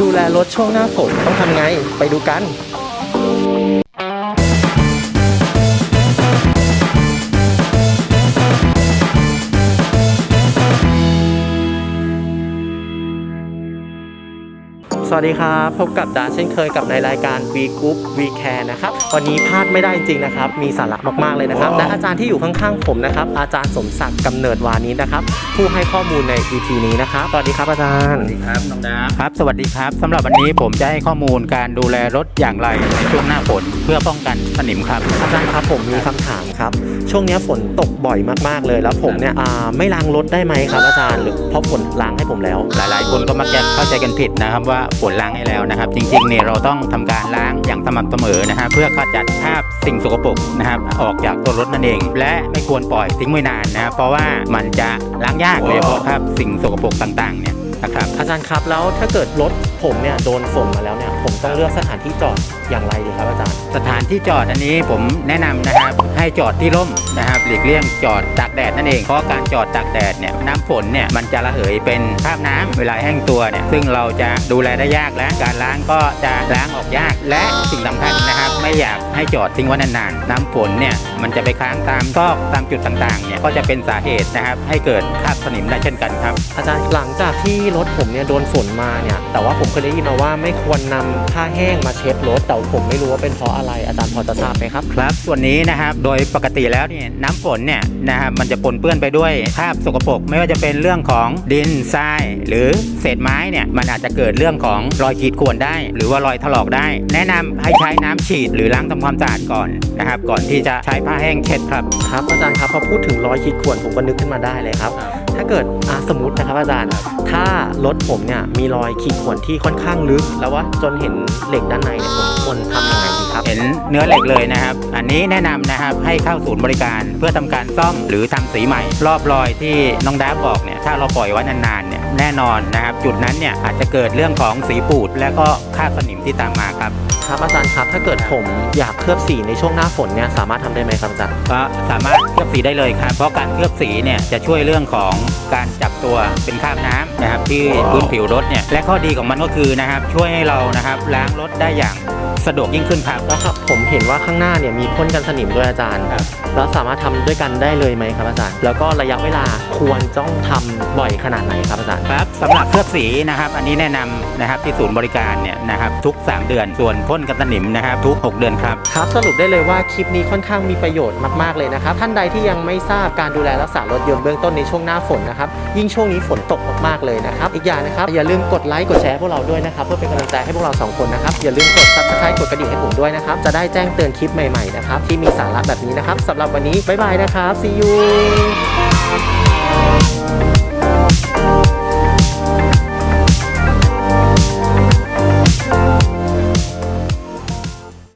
ดูแลรถช่วงหน้าฝนต้องทำไง ไปดูกัน สวัสดีครับ พบกับดาเช่นเคยกับในรายการ V Group V Care นะครับ วันนี้พลาดไม่ได้จริงๆนะครับ มีสาระมากๆเลยนะครับ และอาจารย์ที่อยู่ข้างๆผมนะครับ อาจารย์สมศักดิ์กำเนิดวานิชนะครับ ผู้ให้ข้อมูลใน EP นี้นะครับ สวัสดีครับอาจารย์ สวัสดีครับน้องดาครับ สวัสดีครับสำหรับวันนี้ผมจะให้ข้อมูลการดูแลรถอย่างไรในช่วงหน้าฝนเพื่อป้องกันสนิมครับ อาจารย์ครับผมมีคำถามครับ ช่วงนี้ฝนตกบ่อยมากๆเลย แล้วผมเนี่ยอ่าไม่ล้างรถได้ไหมครับอาจารย์ หรือเพราะฝนล้างให้ผมแล้ว หลาย ๆ คนก็มักจะเข้าใจกันผิดนะครับว่าฝนล้างให้แล้วนะครับ จริงๆเนี่ยเราต้องทำการล้างอย่างสม่ำเสมอนะฮะเพื่อขจัดคราบสิ่งสกปรกนะครับออกจากตัวรถนั่นเอง และไม่ควรปล่อยทิ้งไว้นานนะครับเพราะว่ามันจะล้างยากโดยเฉพาะคราบสิ่งสกปรกต่างๆเนี่ย นะครับอาจารย์ครับแล้วถ้าเกิดรถผมเนี่ยโดนฝนมาแล้วเนี่ยผมต้องเลือกสถานที่จอดอย่างไรดีครับอาจารย์ สถานที่จอดอันนี้ผมแนะนำนะครับให้จอดที่ร่มนะครับหลีกเลี่ยงจอดตากแดดนั่นเองเพราะการจอดตากแดดเนี่ยน้ำฝนเนี่ยมันจะระเหยเป็นคราบน้ำเวลาแห้งตัวเนี่ยซึ่งเราจะดูแลได้ยากและการล้างก็จะล้างออกยาก และสิ่งสำคัญนะครับไม่อยากให้จอดทิ้งไว้นานๆน้ำฝนเนี่ยมันจะไปค้างตามซอกตามจุดต่างๆเนี่ยก็จะเป็นสาเหตุนะครับให้เกิดคราบสนิมได้เช่นกันครับ อาจารย์หลังจากที่รถผมเนี่ยโดนฝนมาเนี่ยแต่ว่าผมเคยได้ยินมาว่าไม่ควรนำผ้าแห้งมาเช็ดรถแต่ผมไม่รู้ว่าเป็นเพราะอะไรอาจารย์พอจะทราบไหมครับครับ ส่วนนี้นะครับโดยปกติแล้วเนี่ยน้ำฝนเนี่ยนะครับมันจะปนเปื้อนไปด้วยคราบสกปรกไม่ว่าจะเป็นเรื่องของดินทราย หรือเศษไม้เนี่ยมันอาจจะเกิดเรื่องของรอยขีดข่วนได้ หรือว่ารอยถลอกได้ แนะนำให้ใช้น้ำฉีดหรือล้างทำความสะอาดก่อนนะครับก่อนที่จะใช้ผ้าแห้งเช็ดครับครับอาจารย์ครับพอพูดถึงรอยขีดข่วนผมก็นึกขึ้นมาได้เลยครับ ถ้าเกิดอะสมมตินะครับอาจารย์ ถ้ารถผมเนี่ยมีรอยขีดข่วนที่ค่อนข้างลึก แล้วว่าจนเห็นเหล็กด้านในเนี่ยผมควรทำยังไงดีครับ เห็นเนื้อเหล็กเลยนะครับ อันนี้แนะนำนะครับให้เข้าศูนย์บริการเพื่อทำการซ่อมหรือทำสีใหม่ รอบรอยที่น้องดาบบอกเนี่ยถ้าเราปล่อยไว้นานๆเนี่ยแน่นอนนะครับ จุดนั้นเนี่ยอาจจะเกิดเรื่องของสีปูด และก็คราบสนิมที่ตามมาครับ ครับอาจารย์ครับ ถ้าเกิดผมอยากเคลือบสีในช่วงหน้าฝนเนี่ยสามารถทำได้ไหมครับอาจารย์ ก็สามารถเคลือบสีได้เลยครับ เพราะการเคลือบสีเนี่ยจะช่วยเรื่องของการจับตัวเป็นคราบน้ำนะครับที่พื้นผิวรถเนี่ยและข้อดีของมันก็คือนะครับช่วยให้เรานะครับล้างรถได้อย่างสะดวกยิ่งขึ้นครับแล้วครับผมเห็นว่าข้างหน้าเนี่ยมีพ่นกันสนิมด้วยอาจารย์ครับแล้วสามารถทำด้วยกันได้เลยไหมครับอาจารย์ แล้วก็ระยะเวลาควรต้องทำบ่อยขนาดไหนครับอาจารย์ครับสำหรับเคลือบสีนะครับ อันนี้แนะนำนะครับที่ศูนย์บริการเนี่ยนะครับทุก 3 เดือนส่วนพ่นกันสนิมนะครับทุก 6 เดือนครับครับสรุปได้เลยว่าคลิปนี้ค่อนข้างมีประโยชน์มากๆเลยนะครับท่านใดที่ยังไม่ทราบการดูแลรักษารถยนต์เบื้องต้นในช่วงหน้าฝนนะครับ ยิ่งช่วงนี้ฝนตกมากๆเลยนะครับ อีกอย่างนะครับ อย่าลืมกดไลค์กดแชร์พวกเราด้วยนะครับ เพื่อเป็นกำลังใจให้พวกเราสองคนนะครับ อย่าลืมกดซับสไครต์กดกระดิ่งให้ผมด้วยนะครับ จะได้แจ้งเตือนคลิปใหม่ๆนะครับที่มีสาระแบบนี้นะครับสำหรับวันนี้บ๊ายบายนะครับ see you